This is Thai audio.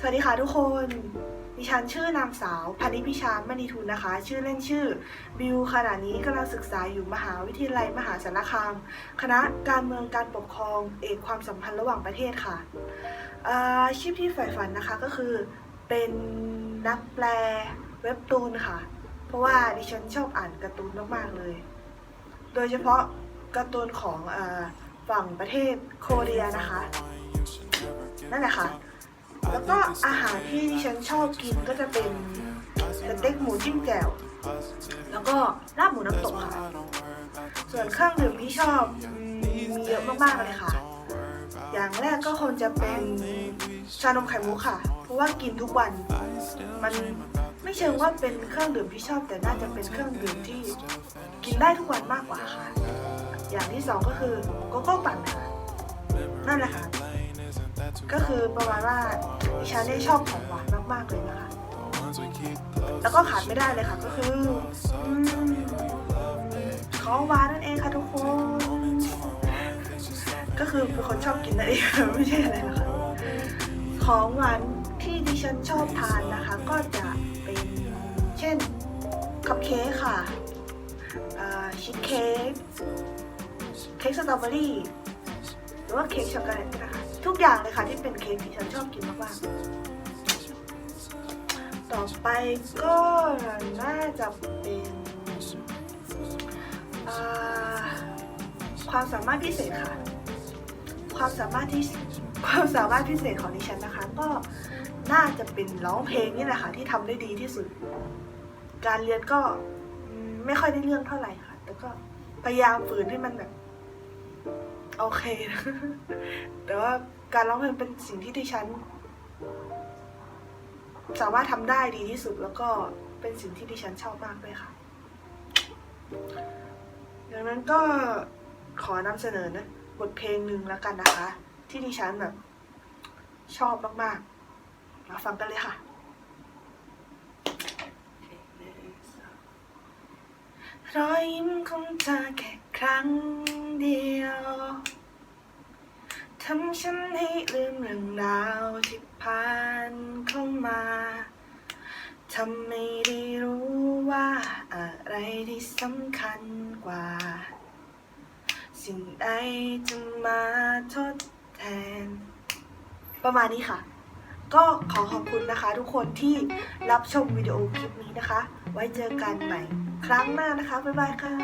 สวัสดีค่ะทุกคน ดิฉันชื่อนางสาวพันิพิชามณีทุนนะคะ ชื่อเล่นชื่อ บิวขณะนี้กำลังศึกษาอยู่มหาวิทยาลัยมหาสารคาม คณะการเมืองการปกครอง เอกความสัมพันธ์ระหว่างประเทศค่ะ อาชีพที่ใฝ่ฝันนะคะก็คือเป็นนักแปลเว็บตูนค่ะ เพราะว่าดิฉันชอบอ่านการ์ตูนมากๆเลย โดยเฉพาะการ์ตูนของอฝั่งประเทศโคเรียนะคะ นั่นแหละค่ะ แล้วก็อาหารที่ฉันชอบกินก็จะเป็นสเต็กหมูจิ้มแจ่วแล้วก็ลาบหมูน้ำตกค่ะ ส่วนเครื่องดื่มที่ชอบมมีเยอะมากๆเลยค่ะ อย่างแรกก็คงจะเป็นชานมไข่มุกค่ะ เพราะว่ากินทุกวัน มันไม่เชิงว่าเป็นเครื่องดื่มที่ชอบแต่น่าจะเป็นเครื่องดื่มที่กินได้ทุกวันมากกว่าค่ะ อย่างที่สองก็คือโกโก้ปั่นค่ะ นั่นแหละค่ะ ก็คือประมาณว่าดิฉันได้ชอบของหวานมากๆเลยนะคะ แล้วก็ขาดไม่ได้เลยค่ะก็คืออืมของหวานนั่นเองค่ะทุกคน ก็คือเป็นคนชอบกินนั่นเองไม่ใช่อะไรนะคะของหวานที่ดิฉันชอบทานนะคะ ก็จะเป็นเช่นคัพเค้กค่ะชีสเค้กเค้กสตรอเบอรี่หรือว่าเค้กช็อกโกแลตนะคะทุก อย่างเลยค่ะที่เป็นเค้กที่ฉันชอบกินมากๆ ต่อไปก็น่าจะเป็นความสามารถพิเศษค่ะ ความสามารถที่ความสามารถพิเศษของดิฉันนะคะ ก็น่าจะเป็นร้องเพลงนี่แหละค่ะที่ทำได้ดีที่สุด การเรียนก็ไม่ค่อยได้เรื่องเท่าไหร่ค่ะ แต่ก็พยายามฝืนให้มันแบบ โอเค แต่ว่าการร้องเพลงเป็นสิ่งที่ดิฉัน สามารถทำได้ดีที่สุดแล้วก็เป็นสิ่งที่ดิฉันชอบมากด้วยค่ะดังนั้นก็ขอนำเสนอนะบทเพลงหนึ่งแล้วกันนะคะ ที่ดิฉันแบบชอบมากๆ มาฟังกันเลยค่ะรอยยิ้มของเธอแค่ครั้งเดียว ทำฉันให้ลืมเรื่องราวที่ผ่านเข้ามาทำไม่ได้รู้ว่าอะไรที่สำคัญกว่า สิ่งใดจะมาทดแทน ประมาณนี้ค่ะ ก็ขอขอบคุณนะคะ ทุกคนที่รับชมวิดีโอคลิปนี้นะคะ ไว้เจอกันใหม่ ครั้งหน้านะคะ บ๊ายบายค่ะ